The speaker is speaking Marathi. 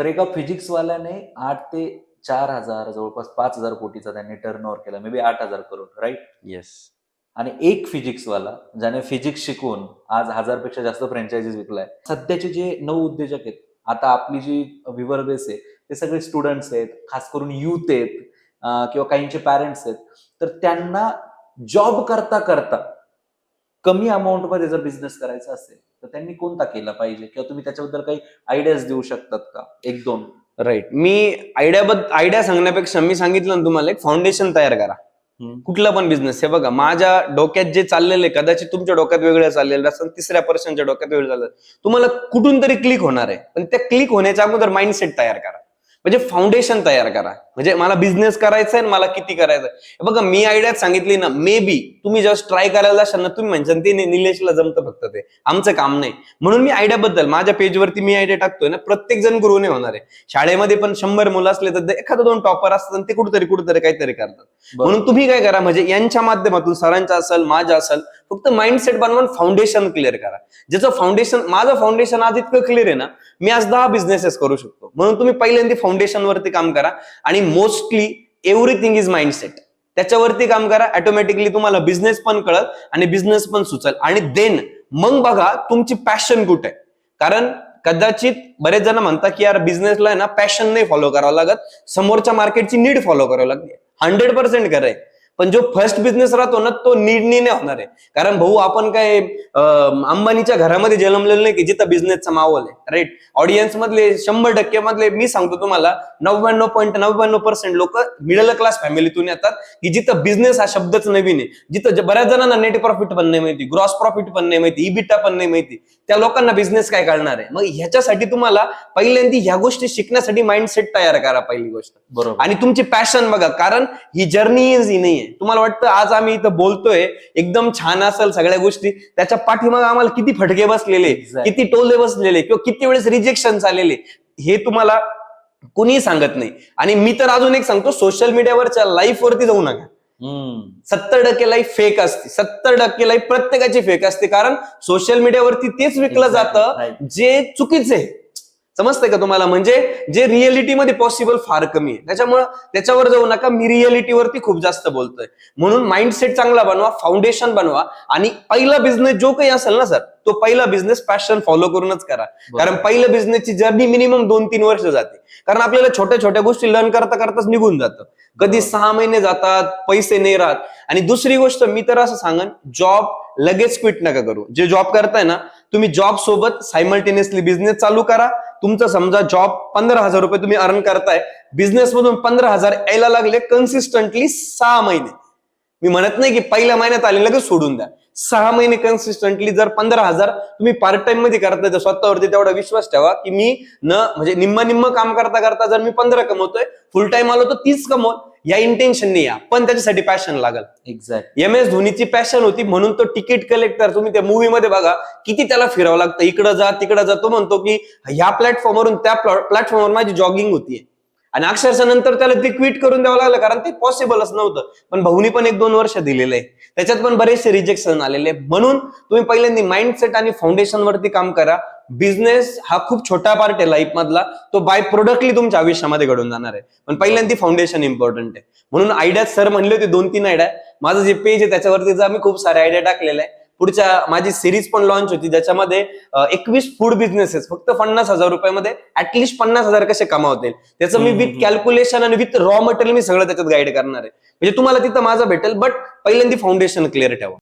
तर एका फिजिक्सवाल्याने आठ ते चार हजार जवळपास पाच हजार कोटीचा त्यांनी टर्न ओव्हर केला. मे बी आठ हजार करोड राईट येस आणि एक फिजिक्सवाला ज्याने फिजिक्स शिकून आज हजारपेक्षा जास्त फ्रँचायझीज विकलाय. सध्याचे जे नऊ उद्योजक आहेत आता आपली जी व्ह्युअर बेस आहे ते सगळे स्टुडंट्स आहेत खास करून युथ आहेत किंवा काहींचे पॅरेंट्स आहेत तर त्यांना जॉब करता करता कमी अमाऊंटमध्ये जर बिझनेस करायचा असेल तर त्यांनी कोणता केला पाहिजे? किंवा तुम्ही त्याच्याबद्दल काही आयडियाज देऊ शकतात का? एक दोन. राईट मी आयडिया बद्द आयडिया सांगण्यापेक्षा मी सांगितलं ना तुम्हाला एक फाउंडेशन तयार करा. कुठला पण बिझनेस हे बघा माझ्या डोक्यात जे चाललेलं आहे कदाचित तुमच्या डोक्यात वेगळं चाललेलं असेल तिसऱ्या पर्सनच्या डोक्यात वेगळं चाललं तुम्हाला कुठून तरी क्लिक होणार आहे. पण त्या क्लिक होण्याच्या अगोदर माइंडसेट तयार करा. म्हणजे फाउंडेशन तयार करा. म्हणजे मला बिझनेस करायचा आहे मला किती करायचं आहे बघा मी आयडियात सांगितली ना मे बी तुम्ही जस्ट ट्राय करायला असाल ना तुम्ही म्हणशाल ते निलेशला जमतं फक्त ते. आमचं काम नाही. म्हणून मी आयडिया बद्दल माझ्या पेजवरती मी आयडिया टाकतोय ना प्रत्येक जण ग्रो नाही होणार आहे. शाळेमध्ये पण शंभर मुलं असले तर एखादं दोन टॉपर असतात आणि ते कुठेतरी कुठेतरी काहीतरी करतात. म्हणून तुम्ही काय करा म्हणजे यांच्या माध्यमातून सरांच्या असेल माझ्या असेल फक्त माइंडसेट बनवून फाउंडेशन क्लिअर करा. ज्याचं फाउंडेशन माझं फाउंडेशन आज इतकं क्लिअर आहे ना मी आज दहा बिझनेसेस करू शकतो. म्हणून तुम्ही पहिल्यांदा फाउंडेशन वरती काम करा आणि मोस्टली एव्हरीथिंग इज माइंडसेट त्याच्यावरती काम करा ऑटोमॅटिकली तुम्हाला बिझनेस पण कळत आणि बिझनेस पण सुचल. आणि देन मग बघा तुमची पॅशन कुठे कारण कदाचित बरेच जण म्हणतात की यार बिझनेसला आहे ना पॅशन नाही फॉलो करावं लागत. समोरच्या मार्केटची नीड फॉलो करावं लागते. हंड्रेड पर्सेंट करायचं पण जो फर्स्ट बिझनेस राहतो ना तो नाही होणार आहे. कारण भाऊ आपण काय अंबानीच्या घरामध्ये जन्मलेलं नाही की जिथं बिझनेसचा माहोल आहे राईट ऑडियन्स मधले शंभर टक्के मधले मी सांगतो तुम्हाला नव्याण्णव पॉईंट नव्याण्णव पर्सेंट लोक मिडल क्लास फॅमिलीतून येतात की जिथं बिझनेस हा शब्दच नवीन आहे. जिथं बऱ्याच जणांना नेट प्रॉफिट पण नाही माहिती ग्रॉस प्रॉफिट पण नाही माहिती इबिटा पण नाही माहिती त्या लोकांना बिझनेस काय कळणार आहे? मग ह्याच्यासाठी तुम्हाला पहिल्यांदा ह्या गोष्टी शिकण्यासाठी माइंडसेट तयार करा पहिली गोष्ट. बरोबर. आणि तुमची पॅशन बघा कारण ही जर्नी इज ही नाहीये. तुम्हाला वाटतं आज आम्ही इथं बोलतोय एकदम छान असेल सगळ्या गोष्टी त्याच्या पाठीमागे आम्हाला किती फटके बसलेले. किती टोले बसलेले किंवा किती वेळेस रिजेक्शन आलेले हे तुम्हाला कुणी सांगत नाही आणि मी तर अजून एक सांगतो सोशल मीडियावरच्या लाईफ वरती जाऊ नका. सत्तर टक्के लाईफ फेक असते सत्तर टक्के लाईफ प्रत्येकाची फेक असते कारण सोशल मीडियावरती तेच विकलं जातं. जे चुकीचे आहे समजतंय का तुम्हाला? म्हणजे जे रिअलिटीमध्ये पॉसिबल फार कमी आहे. त्याच्यामुळं त्याच्यावर जाऊ नका मी रिअलिटीवरती खूप जास्त बोलतोय. म्हणून माइंडसेट चांगला बनवा फाउंडेशन बनवा. आणि पहिला बिझनेस जो काही असेल ना सर तो पहिला बिझनेस पॅशन फॉलो करूनच करा. कारण पहिलं बिझनेसची जर्नी मिनिमम दोन तीन वर्ष जाते. कारण आपल्याला छोट्या छोट्या गोष्टी लर्न करता करताच निघून जातं. कधी सहा महिने जातात पैसे नाही राहत. आणि दुसरी गोष्ट मी तर असं सांगन जॉब लगेच क्विट नका करू. जे जॉब करताय ना तुम्ही जॉब सोबत सायमल्टेनियसली बिझनेस चालू करा. तुमचा समजा जॉब पंधरा हजार रुपये तुम्ही अर्न करताय बिझनेस मधून पंधरा हजार यायला लागले कन्सिस्टंटली सहा महिने. मी म्हणत नाही की पहिल्या महिन्यात आले लगेच सोडून द्या. सहा महिने कन्सिस्टंटली जर पंधरा हजार तुम्ही पार्ट टाइममध्ये करताय तर स्वतःवरती तेवढा विश्वास ठेवा की मी न म्हणजे निम्म निम्म काम करता करता जर मी पंधरा कमवतोय फुल टाइम आलो तर तीस कमवत या इंटेन्शनने या. पण त्याच्यासाठी पॅशन लागल. एक्झॅक्ट एम एस धोनीची पॅशन होती म्हणून तो तिकीट कलेक्टर तुम्ही त्या मूवी मध्ये बघा किती त्याला फिरावं लागतं. इकडं जा तिकडं जा. तो म्हणतो की ह्या प्लॅटफॉर्मवरून त्या प्लॅटफॉर्मवर माझी जॉगिंग होतीये. आणि अक्षरशः नंतर त्याला ते क्विट करून द्यावं लागलं कारण ते पॉसिबलच नव्हतं. पण भाऊनी पण एक दोन वर्ष दिलेलं आहे. त्याच्यात पण बरेचसे रिजेक्शन आलेले म्हणून तुम्ही पहिल्यांदा माइंडसेट आणि फाउंडेशन वरती काम करा. बिझनेस हा खूप छोटा पार्ट आहे लाईफ मधला. तो बाय प्रोडक्टली तुमच्या आयुष्यामध्ये घडून जाणार आहे. पण पहिल्यांदा फाउंडेशन इम्पॉर्टंट आहे. म्हणून आयडिया सर म्हणले होते दोन तीन आयडिया. माझं जे पेज आहे त्याच्यावरती जा मी खूप सारे आयडिया टाकलेले आहे पुढच्या माझी सिरीज पण लॉन्च होती ज्याच्यामध्ये एकवीस फूड बिझनेसेस फक्त पन्नास हजार रुपयामध्ये ऍटलिस्ट पन्नास हजार कसे कमावतील. त्याचं मी विथ. कॅल्क्युलेशन आणि विथ रॉ मटेरियल मी सगळं त्याच्यात गाईड करणार आहे. म्हणजे तुम्हाला तिथं माझं भेटेल बट पहिल्यांदा फाउंडेशन क्लिअर ठेवा.